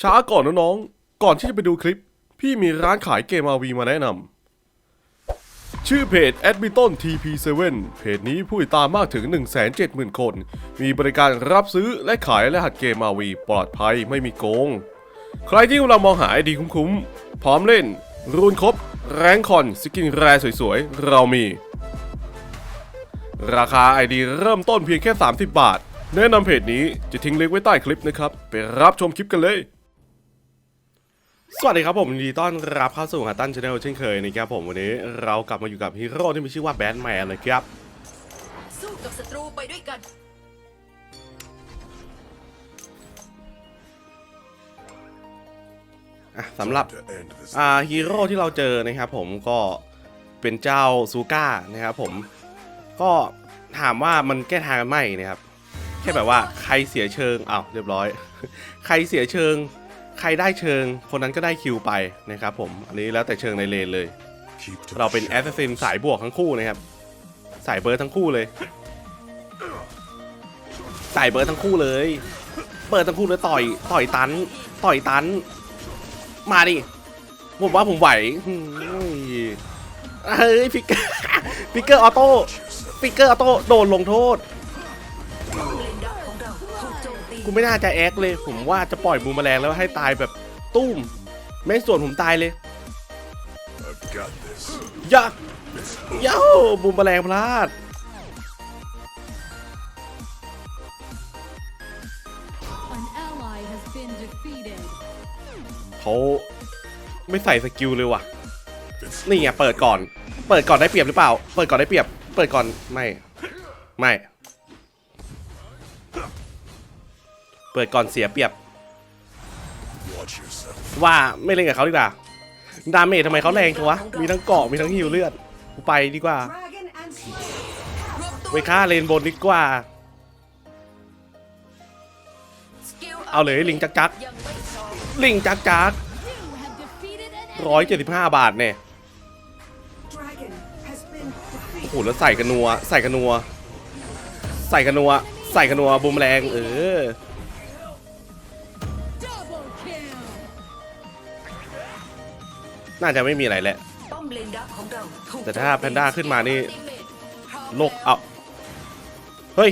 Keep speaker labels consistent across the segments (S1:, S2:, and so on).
S1: ช้าก่อนนะน้อง ก่อนที่จะไปดูคลิป พี่มีร้านขายเกม RV มาแนะนำ ชื่อเพจ a d m i t o n TP7 เพจนี้ผู้ติดตามมากถึง 170,000 คน มีบริการรับซื้อและขายรหัสเกม RV ปลอดภัยไม่มีโกง ใครที่กำลังมองหาไอดีคุ้มๆ พร้อมเล่น รูนครบ แรงคอน สกินแรสวยๆ เรามี ราคาไอดีเริ่มต้นเพียงแค่ 30 บาทแนะนำเพจนี้จะทิ้งลิงก์ไว้ใต้คลิปนะครับ ไปรับชมคลิปกันเลย สวัสดีครับผมยินดีต้อนรับเข้าสู่ฮัตตันชาแนลเช่นเคยนะครับผมวันนี้เรากลับมาอยู่กับฮีโร่ที่มีชื่อว่าแบทแมนเลยครับ
S2: สู้กับศัตรูไปด้วยกัน
S1: อะสำหรับ
S3: to end this.
S1: อ่าฮีโร่ที่เราเจอนะครับผมก็เป็นเจ้าซูก้านะครับผมก็ถามว่ามันแก้ทางกันไหมนะครับแค่แบบว่าใครเสียเชิงอ้าวเรียบร้อย ใครเสียเชิง ใครได้เชิงคนนั้นก็ได้คิวไปนะครับผม อันนี้แล้วแต่เชิงในเลนเลย
S3: Keep to
S1: เรา
S3: the
S1: เป็นแอส
S3: shadows.
S1: ซ s ซินสายบวกทั้งคู่นะครับ สายเบิร์ดทั้งคู่เลย สายเบิร์ดทั้งคู่เลย เปิดทั้งคู่เลยต่อย ต่อยตัน ต่อยตัน มาดิ ผมว่าผมไหวอืมเฮ้ยฟิกเกอร์ฟิกเกอร์ออโต้ฟิกเกอร์ออโต้โดนลงโทษ
S2: กโจมตี
S1: กูไม่น่าจะแอคเลย ผมว่าจะปล่อยบูมแมลงแล้วให้ตายแบบตุ้มไม่ส่วนผมตายเลย
S3: I've got this.
S1: ยะเย้าบูมแมลงพลาด
S4: An ally has been defeated.
S1: เขาไม่ใส่สกิลเลยว่ะ
S3: It's
S1: นี่ไงเปิดก่อน เปิดก่อนได้เปรียบหรือเปล่า เปิดก่อนได้เปรียบ เปิดก่อนไม่ ไม่ เปิดก่อนเสียเปรียบ
S3: watch yourself.
S1: ว่าไม่เล่นกับเขาดีกว่า ดาเมจทำไมเขาแรงจังวะ มีทั้งเกาะมีทั้งฮิวเลือดกูไปดีกว่า
S2: Dragon and Slayer รวมตัว
S1: ไปฆ่าเลนบนดีกว่า
S2: สกิล
S1: เอาเลยลิงจักจัก
S2: ยังไม่พร้อม
S1: ลิงจักจัก
S4: You have defeated an
S1: ร้อยเจ็ดสิบห้าบาทเนี่ย
S2: Dragon has been
S1: โอ้โหแล้วใส่กันนัว ใส่กันนัว ใส่กันนัว ใส่กันนัวบูมแรง เออ น่าจะไม่มีอะไรแหละ
S2: ป้อมเลนดักของเราถูก
S1: แต่ถ้าแพนด้าขึ้นมานี่
S2: อัลติเมทพร้อม
S1: โลกเอาเฮ้ย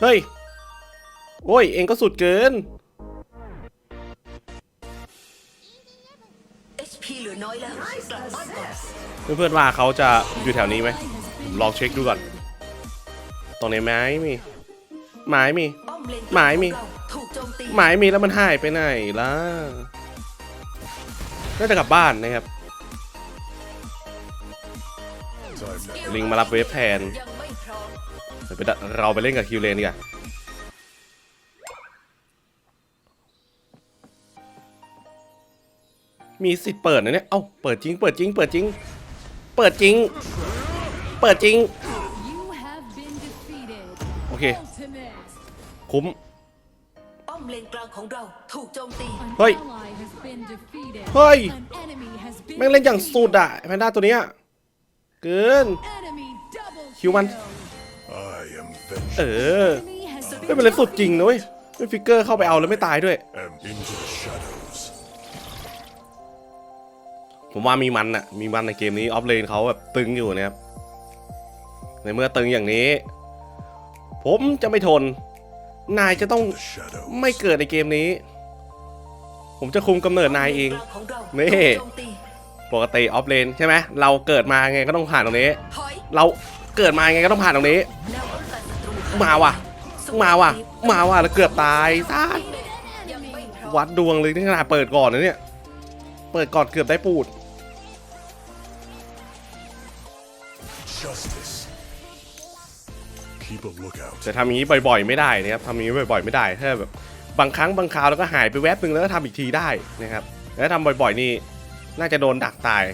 S1: เฮ้ย โอ้ย เองก็สุดเกิน
S2: HP เหลือน้อยแล้วกลับบ้านก่อน
S1: เพื่อนๆว่าเขาจะอยู่แถวนี้ไหมผมลองเช็คดูก่อน ตรงไหนไม้มี ไม้มี
S2: ป้อมเลนดัก
S1: หมายมี
S2: ของเราถูกโจมตี
S1: ไม้มีแล้วมันหายไปไหนล่ะ น่าจะกลับบ้านนะครับ
S3: Time to
S1: ลิงมารับเวฟแทน
S2: ยังไม่พร้อม
S1: เดี๋ยวไปดะเราไปเล่นกับคิวเลนดีกว่ามีสิทธิ์เปิดนะเนี่ย เอ้า เปิดจริง เปิดจริง เปิดจริง เปิดจริง เปิดจริง
S4: You have been defeated.
S1: โอเค
S4: Ultimate.
S1: คุ้ม
S2: ป้อม เลนกลางของเราถูกโจมตี
S4: An
S1: Hey.
S4: ally has been defeated.
S1: เฮ้ย
S4: An enemy has been
S1: แม่งเล่นอย่างสุด
S4: defeated.
S1: อะแพนด้าตัวเนี้ยเกิน
S4: Enemy double
S1: Human.
S4: kill.
S3: I am vengeance.
S1: เออ
S4: Enemy has
S1: ไม่เป็นไรสุดจริงนะเว้ยไม่ฟิกเกอร์เข้าไปเอาแล้วไม่ตายด้วย
S3: And into the shadows.
S1: ผมว่ามีมันอะมีมันในเกมนี้ออฟเลนเขาแบบตึงอยู่นะครับ ในเมื่อตึงอย่างนี้ ผมจะไม่ทน นายจะต้องไม่เกิดในเกมนี้ ผมจะคุมกำเนิดนายเอง นี่ ปกติออฟเลนใช่ไหม เราเกิดมาไงก็ต้องผ่านตรงนี้ เราเกิดมาไงก็ต้องผ่านตรงนี้ มาว่ะ มาว่ะ มาว่ะแล้วเกือบตายซาด
S2: ยังไม่พร้อม
S1: วัดดวงเลยนี่ขนาดเปิดก่อนนะเนี่ย เปิดก่อนเกือบได้ปูด
S3: Justice. Keep a lookout.
S1: แต่ทำอย่างนี้บ่อยๆ ไม่ได้นะครับทำอย่างนี้บ่อยๆ ไม่ได้ ถ้าแบบบางครั้งบางคราวแล้วก็หายไปแวบนึงแล้วก็ทำอีกทีได้นะครับ แล้วทำบ่อยๆนี่น่าจะโดนดักตาย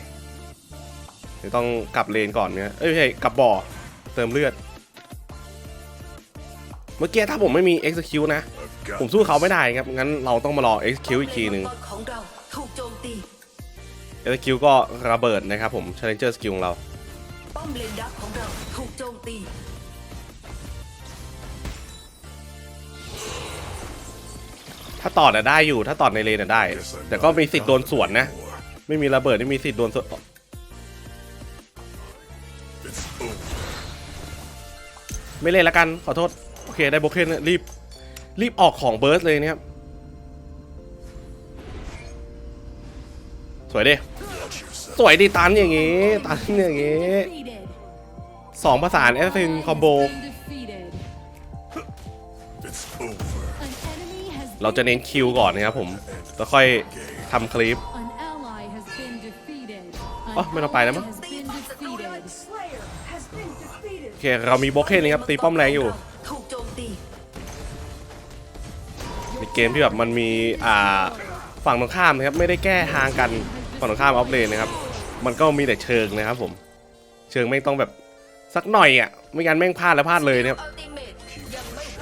S1: เดี๋ยวต้องกลับเลนก่อนเนี่ยเอ้ยไม่ใช่กลับบ่อเติมเลือด เมื่อกี้ถ้าผมไม่มี execute นะ
S3: I've got
S1: ผมสู้เขาไม่ได้ครับ งั้นเราต้องมารอ execute อีกทีหนึ่ง
S2: ป้อมเลนมัของเราถูกโจมตี
S1: execute ก็ระเบิดนะครับผม challenger skill ของเรา
S2: ป้อมเลนดักของเราถูกโจมตี
S1: ถ้าต่อดอะได้อยู่ ถ้าต่อในเลนอะได้ แต่ก็มีสิทธิ์โดนสวนนะ ไม่มีระเบิดไม่มีสิทธิ์โดนสวนไม่เล่นล้วกัน ขอโทษ โอเค ได้โบเคนรีบ รีบออกของเบิร์สเลยนะครับ สวยดิสวยดิตันอย่างงี้ ตันอย่างงี้สองประสาแอสซินคอมโบ เราจะ
S4: been
S1: เน้นคิวก่อนนะครับผมแล้วค่อยทำคลิป
S4: An ally has been defeated. An
S1: อ๋อไม่ต้องไปแล้วมั้ง
S4: ally has been defeated.
S1: โอเคเรามีโบเคนนี่ครับตีป้อมแรงอยู่
S2: ถูกโจมตี
S1: ในเกมที่แบบมันมีอ่าฝั่งตรงข้ามนะครับไม่ได้แก้ทางกันฝั่งตรงข้ามออฟเลนนะครับ มันก็มีแต่เชิงนะครับผม เชิงไม่ต้องแบบสักหน่อยอะไม่งั้นแม่งพลาดแล้วพลาดเลยนะครับ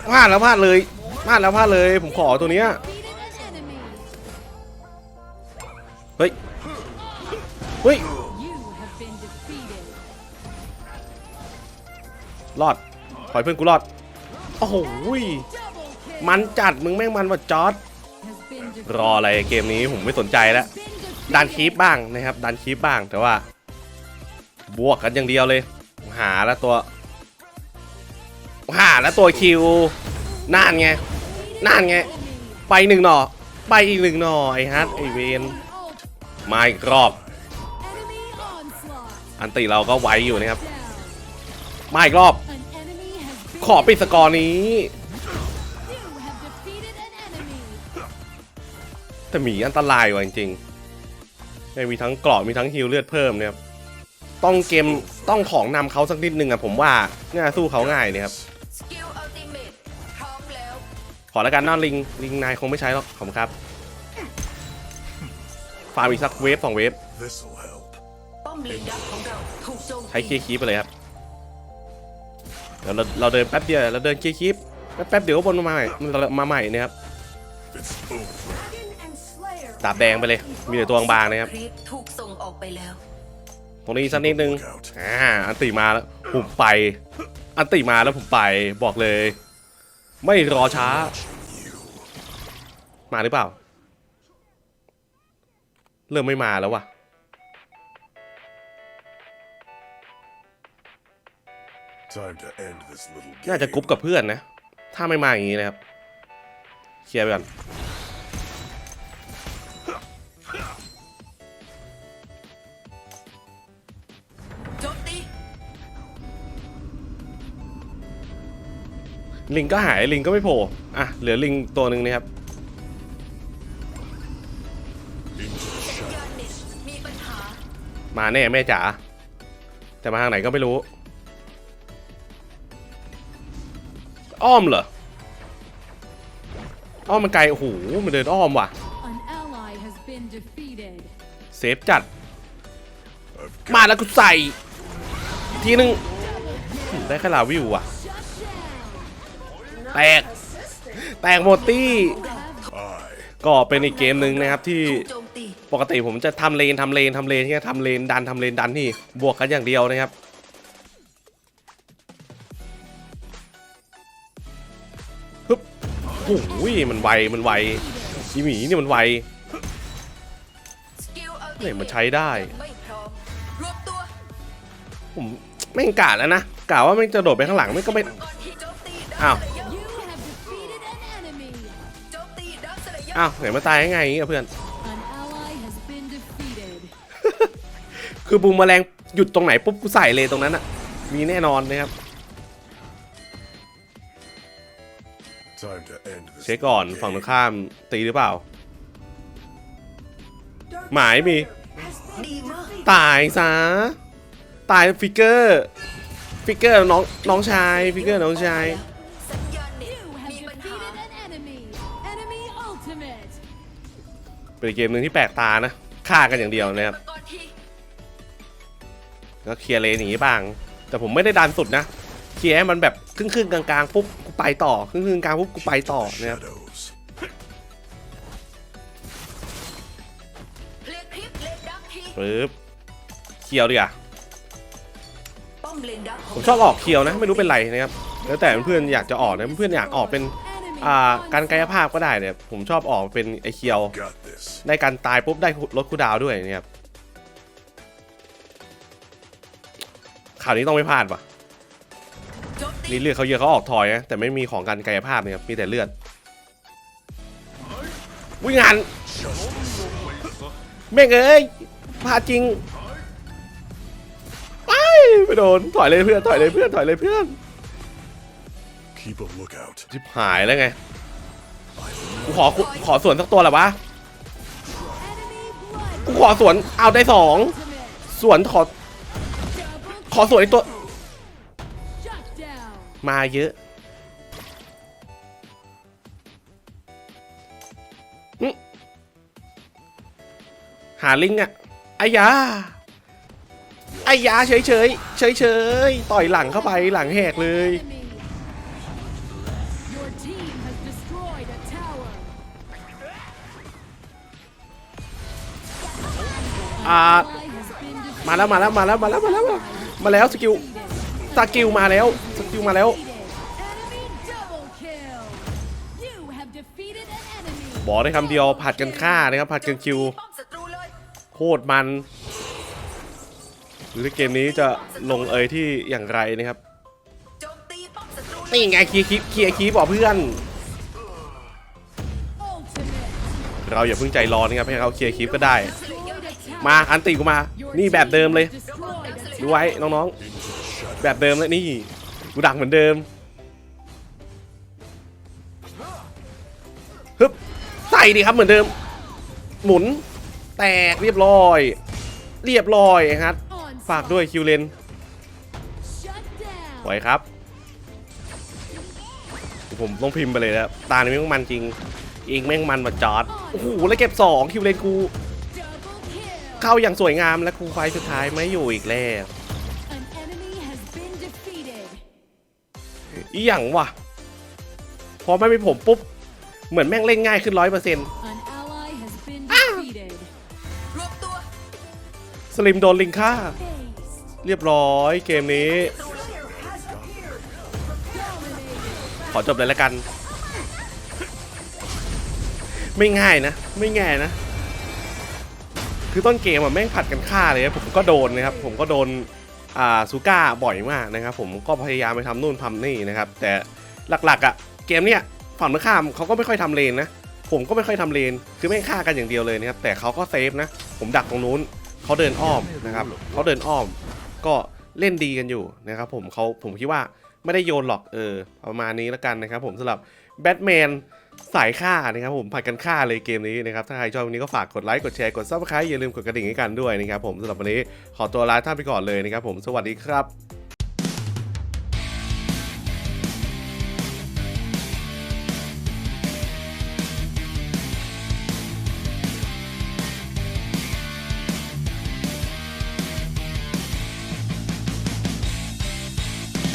S2: พ
S1: ลาดแล้วพลาดเลยพลาดแล้วพลาดเลย ผมขอตัวเนี้ยเฮ้ย เฮ้ย รอด ขอให้เพื่อนกูรอด โอ้โหมันจัดมึงแม่งมันว่าจอร์ดรออะไรเกมนี้ผมไม่สนใจแล้วดันคีปบ้างนะครับ ดันคีปบ้างแต่ว่า บวกกันอย่างเดียวเลย หาแล้วตัว หาแล้วตัวคิวน่านไงน่านไง ไปหนึ่งหน่อ ไปอีกหนึ่งหน่อไอ้ฮัทไอเวนมาอีกรอบ อันติเราก็ไว้อยู่นะครับ มาอีกรอบ ขอปิดสกอร์นี้ แต่หมีอันตรายว่ะจริงๆไม่มีทั้งกราะมีทั้งฮิลเลือดเพิ่มเนี่ยครับต้องเกมต้องของนำเขาสักนิดนึงอะผมว่าน่าสู้เขาง่ายเนี่ยครับ ขอแล้วกันน้าลิงลิงนายคงไม่ใช้หรอกขอบคุณครับฟาร์มอีกสักเวฟสองเวฟ
S3: This'll help.
S2: ป้อมเลนดักของเราถูกโจม
S1: ใช้
S2: ตี
S1: เคลียร์คีปไปเลยครับเดี๋ยวเราเราเดินแป๊บเดียวเราเดินเคลียร์คีปแป๊บแป๊บเดี๋ยวก็บนมาใหม่มาใหม่นะครับ
S3: It's over.
S1: ดาบแดงไปเลย มีแต่ตัวบางๆนะครับ
S2: ครีปถูกส่งออกไปแล้ว
S1: ตรงนี้สักนิดนึงอ่าอันติมาแล้วผมไป อันติมาแล้วผมไปบอกเลย ไม่รอช้า มาหรือเปล่า เริ่มไม่มาแล้วว่ะ
S3: Time to end this little
S1: น่าจะ
S3: game.
S1: กรุ๊ปกับเพื่อนนะ ถ้าไม่มาอย่างนี้นะครับ เคลียร์ไปก่อน ลิงก็หายลิงก็ไม่โผล่อะเหลือลิงตัวหนึ่งนะครับ
S2: สัญญาณเน็ตมีปัญหา
S1: มาแน่แม่จ๋าจะมาทางไหนก็ไม่รู้ อ้อมเหรออ้อมมันไกลโอ้โหมันเดินอ้อมว่ะ
S4: An ally has been defeated.
S1: เซฟจัด
S3: I've
S1: มา
S3: got
S1: แล้วกูใส่ ทีนึงได้แค่ลาวิวว่ะ
S4: Shut down.
S1: แตก แตกหมดตี้ก็เป็นอีกเกมหนึ่งนะครับที่ปกติผมจะทำเลนทำเลนทำเลนที่ทำเลนดันทำเลนดันที่บวกกันอย่างเดียวนะครับฮึบโอ้โหมันไวมันไวอีหมีเนี่ยมันไวเนี่ย
S2: ม
S1: มันใช้ได้ ผมไม่งกะแล้วนะกะว่าไมันจะโดดไปข้างหลังไม่ก็ไม่
S2: ก่อนที่โจมตีดั
S1: อ้าว อ้าวเห็นมาตายยังไงอย่างงี้อะเพื่อน
S4: An ally has been defeated.
S1: คือบูมแมลงหยุดตรงไหนปุ๊บกูใส่เลยตรงนั้นอะมีแน่นอนนะครับ
S3: time to end this
S1: เช็คก่อน
S3: little
S1: ฝั่งตรง
S3: game.
S1: ข้ามตีหรือเปล่า หมายมี
S2: ดีมาก
S1: ตายซะ ตายฟิกเกอร์ ฟิกเกอร์น้องน้องชาย ฟิกเกอร์น้องชาย
S2: เป็
S1: นเกมหนึ่งที่แปลกตานะฆ่ากันอย่างเดียวนะครับ
S2: ก็
S1: เคลียร์เลนอย่างนี้บ้าง แต่ผมไม่ได้ดันสุดนะเคลียร์ให้มันแบบครึ่งครึ่งกลางๆปุ๊บกูไปต่อครึ่งครึ่งกลางปุ๊บกูไปต่อนะครับ
S3: Shadows.
S2: เคลียร์คลิปเลนดักที
S1: ปึ๊บเคียวดีกว่า
S2: ป้อมเลนดักข
S1: ผมชอบออกเคียวนะ ไม่รู้เป็นไรนะครับแล้วแต่เพื่อนอยากจะออกนะเพื่อนอยากออกเป็น อ่าการกายภาพก็ได้เนี่ย ผมชอบออกเป็นไอเคียว
S3: Got this.
S1: ได้การตายปุ๊บได้ลดคูดาวด้วยเนี่ยครับข่าวนี้ต้องไม่พลาดว่ะ
S2: โจมตี
S1: นี่เลือดเขาเยอะเขาออกถอยนะแต่ไม่มีของการกายภาพเนี่ยครับมีแต่เลือดวิ่งงานแม่งเอ้ยพลาดจริงไปไปโดนถอยเลยเพื่อนถอยเลยเพื่อนถอยเลยเพื่อน
S3: Keep a lookout.
S1: ชิบหายแล้วไง กูขอขอสวนสักตัวแหละวะ
S4: Enemy blood
S1: กูขอสวนเอาได้สอง
S4: ultimate.
S1: สวนขอ
S4: Double
S1: ขอสวนอีกตัว
S4: shut down.
S1: มาเยอะหึหาลิงอะไอ้ยาไอ้ยาเฉยเฉยเฉยเฉยๆต่อยหลังเข้าไปหลังแหกเลย
S4: Enemy.
S1: อ่ามาแล้วมาแล้วมาแล้วมาแล้วมาแล้วมาแล้วมาแล้วสกิลสกิลมาแล้วสกิลมาแล้วบอกได้คำเดียวผัดกันฆ่านะครับผัดกันคิวโคตรมันหรือเกมนี้จะลงเอยที่อย่างไรนะครับนี่ไงเคียร์คลิปเคียร์คลิปบอกเพื่อน เราอย่าเพิ่งใจร้อนนะครับให้เขาเคลียร์คลิปก็ได้ มาอันติกูมา นี่แบบเดิมเลย ดูไว้น้องๆ แบบเดิมเลยนี่ กูดักเหมือนเดิมฮึบใส่ดิครับเหมือนเดิม หมุน แตกเรียบร้อย เรียบร้อยครับ ฝากด้วยคิวเลนไหวครับ ผมต้องพิมพ์ไปเลยนะตานี่แม่งมันจริง เองแม่งมันมาจอด โอ้โห แล้วเก็บสองคิวเลนกู เข้าอย่างสวยงามและกูไฟสุดท้ายไม่อยู่อีกแล้วอีหยังวะพอไม่มีผมปุ๊บ เหมือนแม่งเล่นง่ายขึ้นร้อยเปอร์เซ็นต์สลิมโดนลิงค่า เรียบร้อยเกมนี้ ขอจบเลยละกัน ไม่ง่ายนะ ไม่ง่ายนะ คือต้นเกมอะแม่งผัดกันฆ่าเลยนะผมก็โดนนะครับผมก็โดนอ่าซูก้าบ่อยมากนะครับผมก็พยายามไปทำนู่นทำนี่นะครับแต่หลักๆอะเกมเนี้ยฝั่งตรงข้ามเขาก็ไม่ค่อยทำเลนนะผมก็ไม่ค่อยทำเลนคือแม่งฆ่ากันอย่างเดียวเลยนะครับแต่เขาก็เซฟนะผมดักตรงนู้นเขาเดินอ้อมนะครับเขาเดินอ้อม ก็เล่นดีกันอยู่นะครับผมเขาผมคิดว่าไม่ได้โยนหรอกเออประมาณนี้แล้วกันนะครับผมสำหรับแบทแมน สายฆ่านะครับผมผัดกันฆ่าเลยเกมนี้นะครับถ้าใครชอบวันนี้ก็ฝากกดไลค์กดแชร์กดซับสไครต์อย่าลืมกดกระดิ่งให้กันด้วยนะครับผมสำหรับวันนี้ขอตัวลาท่านไปก่อนเลยนะครับผมสวัสดีครับ